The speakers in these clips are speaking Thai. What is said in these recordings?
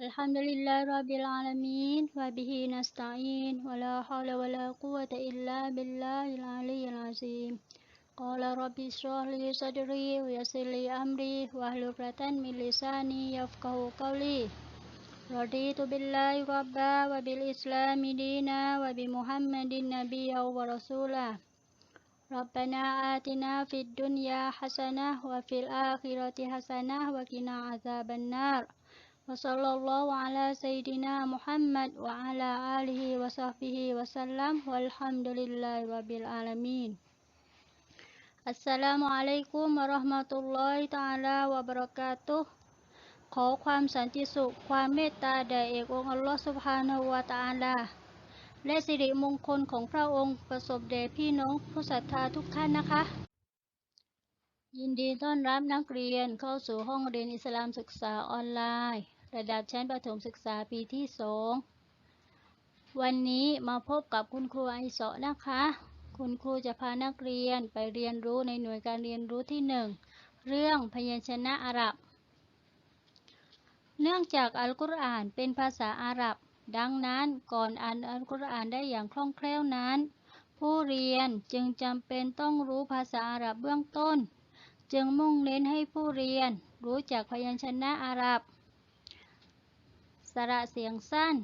الحمد لله رب العالمين وبه نستعين ولا حول ولا قوة إلا بالله العلي العظيم. قال رب اشرح لي صدري ويسر لي أمري واحلل عقدة من لساني يفقه قولي. رضيت بالله ربا وبالإسلام دينا وبمحمد نبيا ورسولا ربنا آتنا في الدنيا حسنة وفي الآخرة حسنة وقنا عذاب النار. وصلى الله على سيدنا محمد وعلى آله وصحبه وسلم والحمد لله رب العالمين السلام عليكم ورحمة الله تعالى وبركاته ขอความสันติสุข ความเมตตาแด่เอกองค์อัลลอฮฺสุบฮานะฮูวะตะอาลา และสิริมงคลของพระองค์ประสบแด่พี่น้องผู้ศรัทธาทุกท่านนะคะ ยินดีต้อนรับนักเรียนเข้าสู่ห้องเรียนอิสลามศึกษาออนไลน์ ระดับชั้นประถมศึกษาปีที่สองวันนี้มาพบกับคุณครูไอเสาะนะคะ คุณครูจะพานักเรียนไปเรียนรู้ในหน่วยการเรียนรู้ที่หนึ่งเรื่องพยัญชนะอาหรับ เนื่องจากอัลกุรอานเป็นภาษาอาหรับ ดังนั้นก่อนอ่านอัลกุรอานได้อย่างคล่องแคล่วนั้น ผู้เรียนจึงจำเป็นต้องรู้ภาษาอาหรับเบื้องต้น จึงมุ่งเน้นให้ผู้เรียนรู้จักพยัญชนะอาหรับ สระเสียงสั้น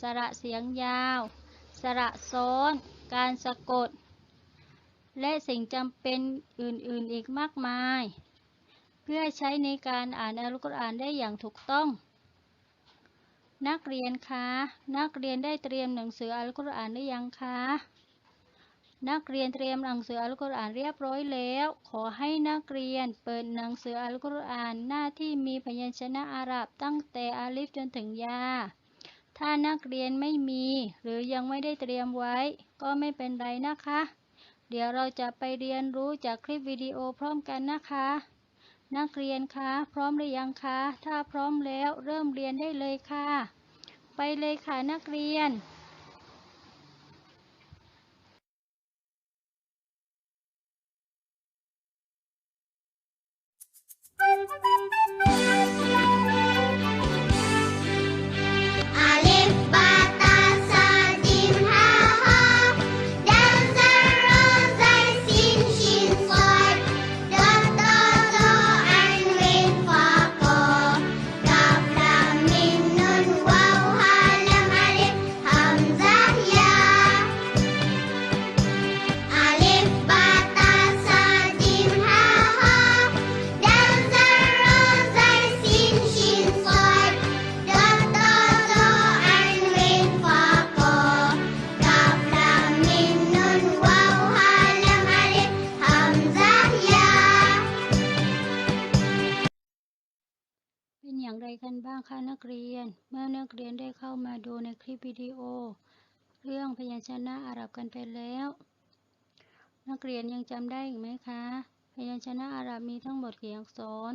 สระเสียงยาว สระซ้อน การสะกด และสิ่งจำเป็นอื่นๆอีกมากมาย เพื่อใช้ในการอ่านอัลกุรอานได้อย่างถูกต้อง นักเรียนคะ นักเรียนได้เตรียมหนังสืออัลกุรอานหรือยังคะ นักเรียนเตรียมหนังสืออัลกุรอานเรียบร้อยแล้ว ขอให้นักเรียนเปิดหนังสืออัลกุรอานหน้าที่มีพยัญชนะอาหรับตั้งแต่อาลิฟจนถึงยา ถ้านักเรียนไม่มี หรือยังไม่ได้เตรียมไว้ ก็ไม่เป็นไรนะคะ เดี๋ยวเราจะไปเรียนรู้จากคลิปวิดีโอพร้อมกันนะคะ นักเรียนคะพร้อมหรือยังคะ ถ้าพร้อมแล้วเริ่มเรียนได้เลยค่ะ ไปเลยค่ะนักเรียน thank you. อย่างไรกันบ้างคะนักเรียน เมื่อนักเรียนได้เข้ามาดูในคลิปวิดีโอ เรื่องพยัญชนะอาหรับกันไปแล้ว นักเรียนยังจำได้อีกไหมคะ พยัญชนะอาหรับมีทั้งหมดกี่อักษร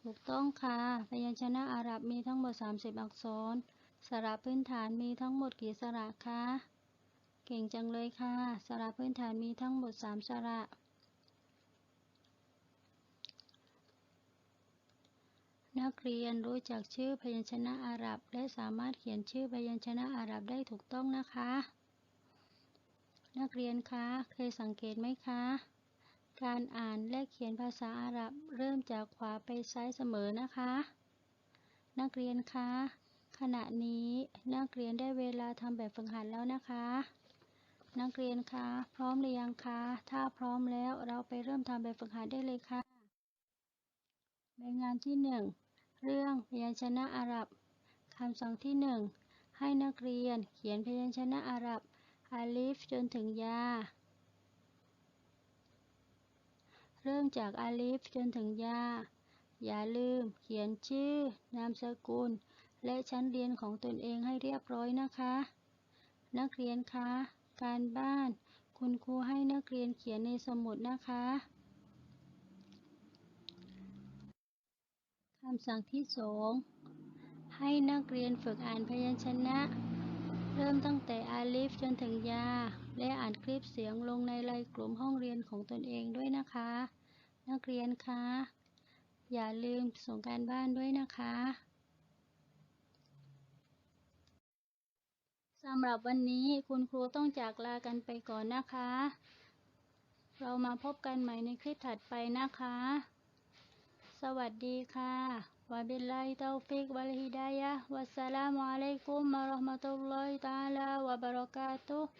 ถูกต้องค่ะ พยัญชนะอาหรับมีทั้งหมด 30 อักษร สระพื้นฐานมีทั้งหมดกี่สระคะ เก่งจังเลยค่ะ สระพื้นฐานมีทั้งหมด 3 สระ นักเรียนรู้จักชื่อพยัญชนะอาหรับ และสามารถเขียนชื่อพยัญชนะอาหรับได้ถูกต้องนะคะ นักเรียนคะ เคยสังเกตไหมคะ การอ่านและเขียนภาษาอาหรับเริ่มจากขวาไปซ้ายเสมอนะคะ นักเรียนคะ ขณะนี้นักเรียนได้เวลาทำแบบฝึกหัดแล้วนะคะ นักเรียนคะ พร้อมหรือยังคะ ถ้าพร้อมแล้วเราไปเริ่มทำแบบฝึกหัดได้เลยค่ะ แบงานที่หนึ่งเรื่องพยัญชนะอาหรับคำสั่งที่หนึ่งให้นักเรียนเขียนพยัญชนะอาหรับอาลิฟจนถึงยา เริ่มจากอาลิฟจนถึงยา อย่าลืมเขียนชื่อ นามสกุล และชั้นเรียนของตนเองให้เรียบร้อยนะคะ นักเรียนคะ การบ้าน คุณครูให้นักเรียนเขียนในสมุดนะคะ คำสั่งที่สองให้นักเรียนฝึกอ่านพยัญชนะ เริ่มตั้งแต่อาลิฟจนถึงยา และอ่านคลิปเสียงลงในไลน์กลุ่มห้องเรียนของตนเองด้วยนะคะ นักเรียนคะ อย่าลืมส่งการบ้านด้วยนะคะสำหรับวันนี้คุณครูต้องจากลากันไปก่อนนะคะ เรามาพบกันใหม่ในคลิปถัดไปนะคะ สวัสดีค่ะวะบิลลาฮิตาฟิกวัลฮิดายะวัสสลามุอะลัยกุมมะราะห์มะตุลลอฮิตะอาลาวะบะเราะกาตุฮ์